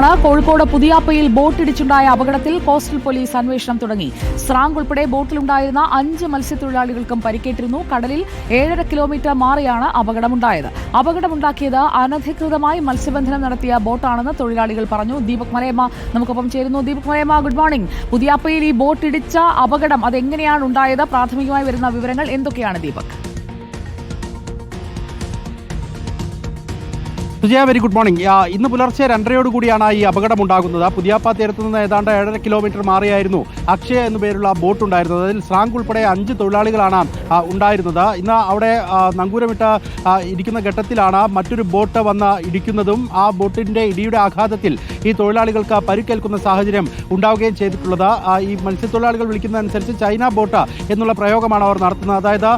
കോഴിക്കോട് പുതിയാപ്പയിൽ ബോട്ടിടിച്ചുണ്ടായ അപകടത്തിൽ coastal police അന്വേഷണം തുടങ്ങി. സ്രാങ്ക് ഉൾപ്പെടെ ബോട്ടിലുണ്ടായിരുന്ന അഞ്ച് മത്സ്യത്തൊഴിലാളികൾക്കും പരിക്കേറ്റിരുന്നു. കടലിൽ ഏഴര കിലോമീറ്റർ മാറിയാണ് അപകടമുണ്ടായത്. അപകടമുണ്ടാക്കിയത് അനധികൃതമായി മത്സ്യബന്ധനം നടത്തിയ ബോട്ടാണെന്ന് തൊഴിലാളികൾ പറഞ്ഞു. ദീപക് മലയമ്മ നമുക്കൊപ്പം ചേരുന്നു. ദീപക് മലയമ്മ ഗുഡ് മോർണിംഗ് പുതിയാപ്പയിൽ ഈ ബോട്ടിടിച്ച അപകടം അതെങ്ങനെയാണ് ഉണ്ടായത്? പ്രാഥമികമായി വരുന്ന വിവരങ്ങൾ എന്തൊക്കെയാണ് Deepak? Sujaya very good morning ഇന്ന് പുലർച്ചെ രണ്ടരയോട് കൂടിയാണ് ഈ അപകടം ഉണ്ടാകുന്നത് പുതിയാപ്പ തീരത്ത് നിന്ന് ഏതാണ്ട് ഏഴര കിലോമീറ്റർ മാറിയായിരുന്നു അക്ഷയ എന്നു പേരുള്ള ബോട്ട് ഉണ്ടായിരുന്നത്. അതിൽ സ്രാങ്ക് ഉൾപ്പെടെ അഞ്ച് തൊഴിലാളികളാണ് ഉണ്ടായിരുന്നത്. ഇന്ന് അവിടെ നങ്കൂരമിട്ട് ഇരിക്കുന്ന ഘട്ടത്തിലാണ് മറ്റൊരു ബോട്ട് വന്ന് ഇടിക്കുന്നതും ആ ബോട്ടിന്റെ ഇടിയുടെ ആഘാതത്തിൽ ഈ തൊഴിലാളികൾക്ക് പരുക്കേൽക്കുന്ന സാഹചര്യം ഉണ്ടാവുകയും ചെയ്തിട്ടുള്ളത്. ഈ മത്സ്യത്തൊഴിലാളികൾ വിളിക്കുന്നതനുസരിച്ച് ചൈന ബോട്ട് എന്നുള്ള പ്രയോഗമാണ് അവർ നടത്തുന്നത്. അതായത്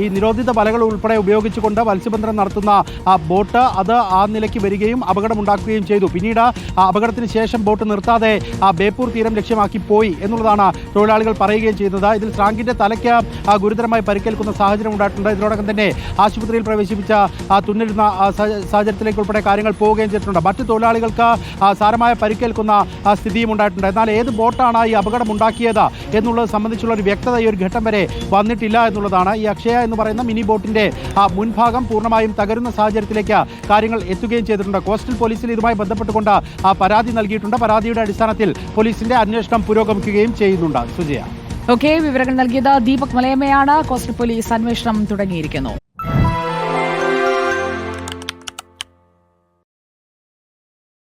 ഈ നിരോധിത വലകൾ ഉൾപ്പെടെ ഉപയോഗിച്ചുകൊണ്ട് മത്സ്യബന്ധനം നടത്തുന്ന ആ ബോട്ട് അത് ആ നിലയ്ക്ക് വരികയും അപകടമുണ്ടാക്കുകയും ചെയ്തു. പിന്നീട് ആ അപകടത്തിന് ശേഷം ബോട്ട് നിർത്താതെ ആ ബേപ്പൂർ തീരം ലക്ഷ്യമാക്കി പോയി എന്നുള്ളതാണ് തൊഴിലാളികൾ പറയുകയും ചെയ്യുന്നത്. ഇതിൽ സ്രാങ്കിന്റെ തലയ്ക്ക് ആ, ഗുരുതരമായി പരിക്കേൽക്കുന്ന സാഹചര്യം ഉണ്ടായിട്ടുണ്ട്. ഇതിനോടകം തന്നെ ആശുപത്രിയിൽ പ്രവേശിപ്പിച്ച ആ തുന്നിരുന്ന ആ, സാഹ- സാഹചര്യത്തിലേക്ക് ഉൾപ്പെടെ കാര്യങ്ങൾ പോവുകയും ചെയ്തിട്ടുണ്ട്. മറ്റ് തൊഴിലാളികൾക്ക് ആ, സാരമായ പരിക്കേൽക്കുന്ന ആ, സ്ഥിതിയും ഉണ്ടായിട്ടുണ്ട്. എന്നാൽ ഏത് ബോട്ടാണ് ഈ അപകടം ഉണ്ടാക്കിയത് എന്നുള്ളത് സംബന്ധിച്ചുള്ള ഒരു വ്യക്തത ഈ ഒരു ഘട്ടം വരെ വന്നിട്ടില്ല എന്നുള്ളതാണ്. ഈ അക്ഷയ എന്ന് പറയുന്ന മിനി ബോട്ടിന്റെ ആ, മുൻഭാഗം പൂർണമായും തകരുന്ന സാഹചര്യത്തിലേക്ക് കാര്യങ്ങൾ എത്തുകയും ചെയ്തിട്ടുണ്ട്. കോസ്റ്റൽ പോലീസിൽ ഇതുമായി ബന്ധപ്പെട്ടുകൊണ്ട് ആ, പരാതി നൽകിയിട്ടുണ്ട്. പരാതിയുടെ അടിസ്ഥാനത്തിൽ പോലീസിന്റെ അന്വേഷണം പുരോഗമിക്കുകയും ചെയ്യുന്നുണ്ട്. സുജയ. ഓക്കെ വിവരങ്ങൾ നൽകിയത് ദീപക് മലയമ്മയാണ്. കോസ്റ്റൽ പോലീസ് അന്വേഷണം തുടങ്ങിയിരിക്കുന്നു.